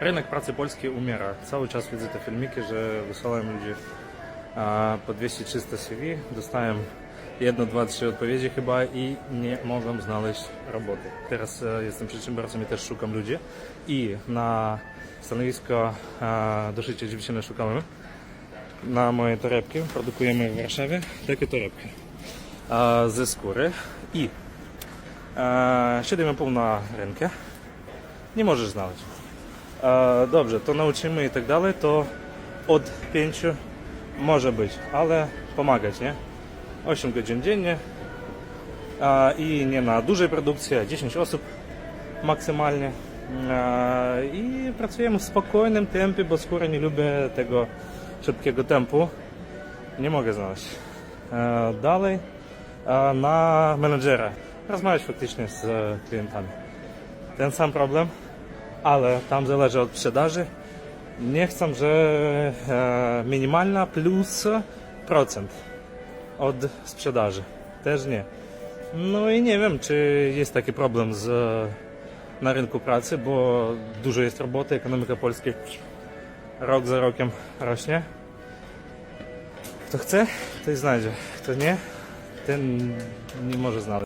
Rynek pracy polski umiera. Cały czas widzę te filmiki, że wysyłają ludzi po 200-300 CV, dostają jedno, dwa, trzy odpowiedzi chyba i nie mogą znaleźć roboty. Teraz e, jestem przedsiębiorcą i też szukam ludzi i na stanowisko e, do szycia dziewczyny szukamy. Na moje torebki produkujemy w Warszawie takie torebki e, ze skóry i e, 7,5 na rękę nie możesz znaleźć. E, dobrze, to nauczymy i tak dalej, to od 5 może być, ale pomagać, nie? 8 godzin dziennie e, i nie na dużej produkcji, a 10 osób maksymalnie. E, I pracujemy w spokojnym tempie, bo skóra nie lubię tego szybkiego tempu. Nie mogę znaleźć. E, dalej e, na menedżera. Rozmawiać faktycznie z e, klientami. Ten sam problem, ale tam zależy od sprzedaży. Nie chcę, że e, minimalna plus procent od sprzedaży. Też nie. No i nie wiem, czy jest taki problem z, na rynku pracy, bo dużo jest roboty, ekonomika Polski rok za rokiem rośnie. Kto chce, to znajdzie. Kto nie, ten nie może znaleźć.